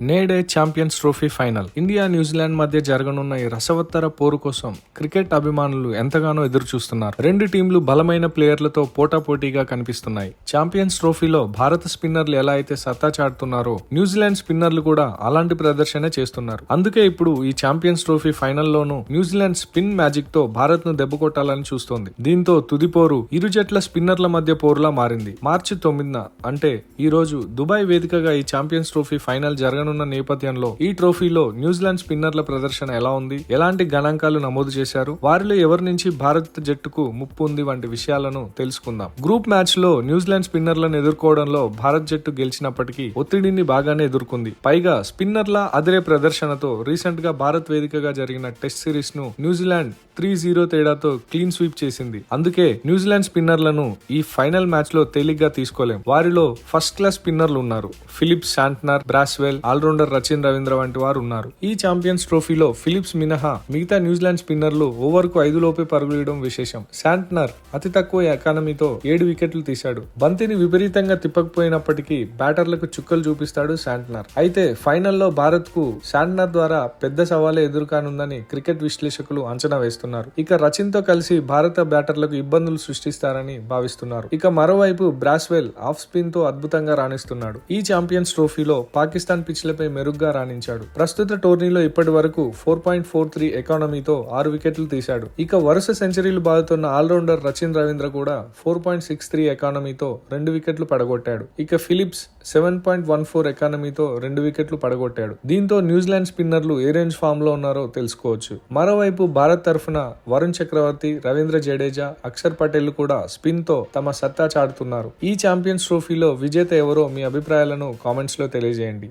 నేడే champions trophy final. India New Zealand మధ్య జరగనున్న ఈ రసవత్తర పోరు కోసం క్రికెట్ అభిమానులు ఎంతగానో ఎదురు చూస్తున్నారు రెండు టీంలు బలమైన ప్లేయర్లతో పోటాపోటీగా కనిపిస్తున్నాయి. ఛాంపియన్స్ ట్రోఫీలో భారత స్పిన్నర్లు ఎలా అయితే సత్తా చాటుతున్నారో న్యూజిలాండ్ స్పిన్నర్లు కూడా అలాంటి ప్రదర్శన చేస్తున్నారు. అందుకే ఇప్పుడు ఈ ఛాంపియన్స్ ట్రోఫీ ఫైనల్లోనూ న్యూజిలాండ్ స్పిన్ మ్యాజిక్తో భారత్ను దెబ్బకొట్టాలని చూస్తోంది. దీంతో తుది పోరు ఇరు జట్ల స్పిన్నర్ల మధ్య పోరులా మారింది. మార్చి తొమ్మిదిన అంటే ఈ రోజు దుబాయ్ వేదికగా ఈ ఛాంపియన్స్ ట్రోఫీ ఫైనల్ జరగనున్న నేపథ్యంలో ఈ ట్రోఫీలో న్యూజిలాండ్ స్పిన్నర్ల ప్రదర్శన ఎలా ఉంది? ఎలాంటి గణాంకాలు నమోదు చేశారు? వారిలో ఎవరి నుంచి భారత జట్టుకు ముప్పు ఉంది వంటి విషయాలను తెలుసుకుందాం. గ్రూప్ మ్యాచ్లో న్యూజిలాండ్ స్పిన్నర్లను ఎదుర్కోవడంలో భారత్ జట్టు గెలిచినప్పటికీ ఒత్తిడిని బాగానే ఎదుర్కొంది. పైగా స్పిన్నర్ల అదిరే ప్రదర్శనతో రీసెంట్గా భారత్ వేదికగా జరిగిన టెస్ట్ సిరీస్ను న్యూజిలాండ్ త్రీ జీరో తేడాతో క్లీన్ స్వీప్ చేసింది. అందుకే న్యూజిలాండ్ స్పిన్నర్లను ఈ ఫైనల్ మ్యాచ్లో తేలిగ్గా తీసుకోలేం. వారిలో ఫస్ట్ క్లాస్ స్పిన్నర్లు ఉన్నారు. Philip Santner Bracewell allrounder Rachin Ravindra వంటి వారు ఉన్నారు. ఈ ఛాంపియన్స్ ట్రోఫీలో ఫిలిప్స్ మినహా మిగతా న్యూజిలాండ్ స్పిన్నర్లు ఓవర్కు ఐదు లోపే పరుగులేయడం విశేషం. శాంట్నర్ అతి తక్కువ ఎకానమీతో ఏడు వికెట్లు తీశాడు. బంతిని విపరీతంగా తిప్పకపోయినప్పటికీ బ్యాటర్లకు చుక్కలు చూపిస్తాడు శాంట్నర్. అయితే ఫైనల్లో భారత్కు శాంట్నర్ ద్వారా పెద్ద సవాలే ఎదురుకానుందని క్రికెట్ విశ్లేషకులు అంచనా వేస్తున్నారు. ఇక రచిన్తో కలిసి భారత బ్యాటర్లకు ఇబ్బందులు సృష్టిస్తారని భావిస్తున్నారు. ఇక మరోవైపు బ్రాస్వెల్ ఆఫ్ స్పిన్తో అద్భుతంగా రాణిస్తున్నాడు. ఈ ఛాంపియన్స్ ట్రోఫీలో పాకిస్తాన్ పిచ్లపై మెరుగ్గా రాణించాడు. ప్రస్తుత టోర్నీలో ఇప్పటి వరకు ఫోర్ పాయింట్ ఫోర్ త్రీ ఎకానమీతో ఆరు వికెట్లు తీశాడు. ఇక వరుస సెంచరీలు బాదుతున్న ఆల్రౌండర్ రచిన్ రవీంద్ర కూడా ఫోర్ పాయింట్ సిక్స్ త్రీ ఎకానమీతో రెండు వికెట్లు పడగొట్టాడు. ఇక Phillips seven point one four ఎకానమీతో రెండు వికెట్లు పడగొట్టాడు. దీంతో న్యూజిలాండ్ స్పిన్నర్లు ఏ రేంజ్ ఫామ్లో ఉన్నారో తెలుసుకోవచ్చు. మరోవైపు భారత్ తరఫున వరుణ్ చక్రవర్తి రవీంద్ర జడేజా అక్షర్ పటేల్ కూడా స్పిన్తో తమ సత్తా చాటుతున్నారు. ఈ ఛాంపియన్స్ ట్రోఫీలో విజేత ఎవరో మీ అభిప్రాయాలను కామెంట్స్లో తెలియజేయండి.